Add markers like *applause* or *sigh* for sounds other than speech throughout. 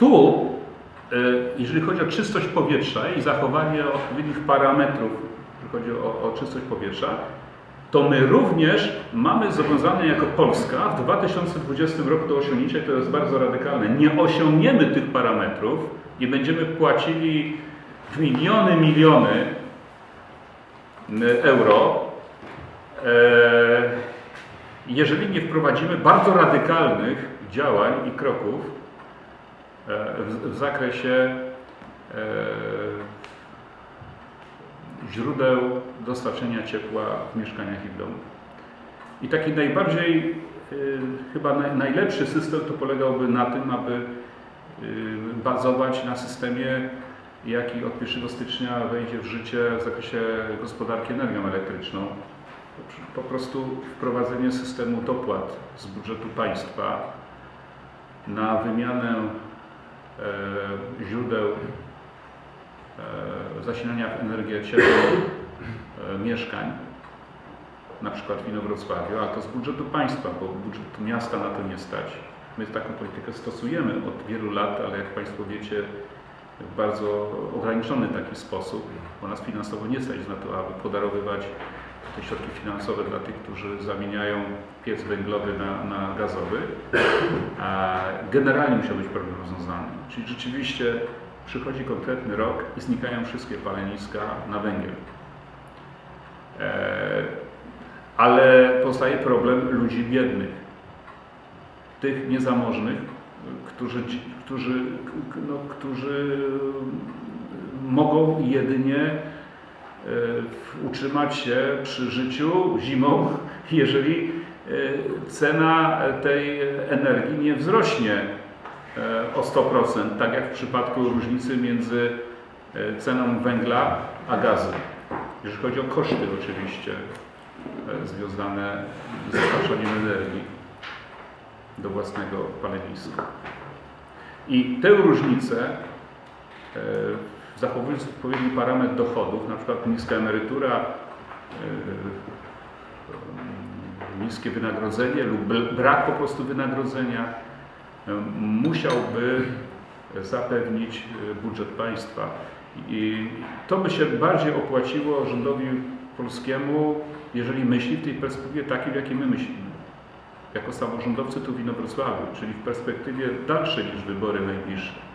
Tu, e, jeżeli chodzi o czystość powietrza i zachowanie odpowiednich parametrów, jeżeli chodzi o, o czystość powietrza, to my również mamy zobowiązane jako Polska w 2020 roku do osiągnięcia, to jest bardzo radykalne, nie osiągniemy tych parametrów i będziemy płacili miliony, miliony euro, e, jeżeli nie wprowadzimy bardzo radykalnych działań i kroków w, w zakresie e, źródeł dostarczenia ciepła w mieszkaniach i w domu. I taki najbardziej, y, chyba naj, najlepszy system to polegałby na tym, aby y, bazować na systemie, jaki od 1 stycznia wejdzie w życie w zakresie gospodarki energią elektryczną. Po prostu wprowadzenie systemu dopłat z budżetu państwa na wymianę e, źródeł e, zasilania w energię ciepłą e, mieszkań, na przykład w Inowrocławiu, a to z budżetu państwa, bo budżet miasta na to nie stać. My taką politykę stosujemy od wielu lat, ale jak Państwo wiecie, w bardzo ograniczony taki sposób, bo nas finansowo nie stać na to, aby podarowywać te środki finansowe dla tych, którzy zamieniają piec węglowy na, na gazowy. Generalnie musiał być problem rozwiązany. Czyli rzeczywiście przychodzi konkretny rok i znikają wszystkie paleniska na węgiel. E, ale powstaje problem ludzi biednych, tych niezamożnych, którzy, którzy, no, którzy mogą jedynie utrzymać się przy życiu zimą, *laughs* jeżeli e, cena tej energii nie wzrośnie e, o 100%, tak jak w przypadku różnicy między e, ceną węgla a gazu. Jeżeli chodzi o koszty oczywiście e, związane z dostarczaniem energii do własnego paleniska. I tę różnicę, e, zachowując odpowiedni parametr dochodów, na przykład niska emerytura, e, niskie wynagrodzenie lub br- brak po prostu wynagrodzenia, e, musiałby zapewnić e, budżet państwa. I to by się bardziej opłaciło rządowi polskiemu, jeżeli myśli w tej perspektywie takiej, w jakiej my myślimy. Jako samorządowcy tu w Inowrocławiu, czyli w perspektywie dalszej niż wybory najbliższe.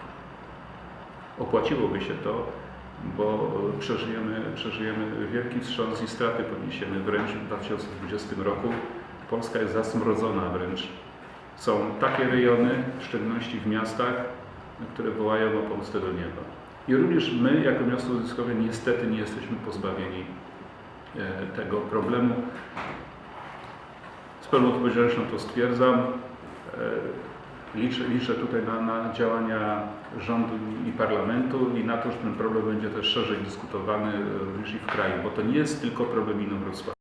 Opłaciłoby się to, bo przeżyjemy, przeżyjemy wielki wstrząs i straty poniesiemy wręcz w 2020 roku. Polska jest zasmrodzona wręcz. Są takie rejony, w szczególności w miastach, które wołają o Polsce do nieba. I również my, jako miasto uzyskowe, niestety nie jesteśmy pozbawieni e, tego problemu. Z pełną odpowiedzialnością to stwierdzam. E, Liczę, liczę tutaj na, na działania rządu i parlamentu i na to, że ten problem będzie też szerzej dyskutowany również i w kraju, bo to nie jest tylko problem Inowrocławia.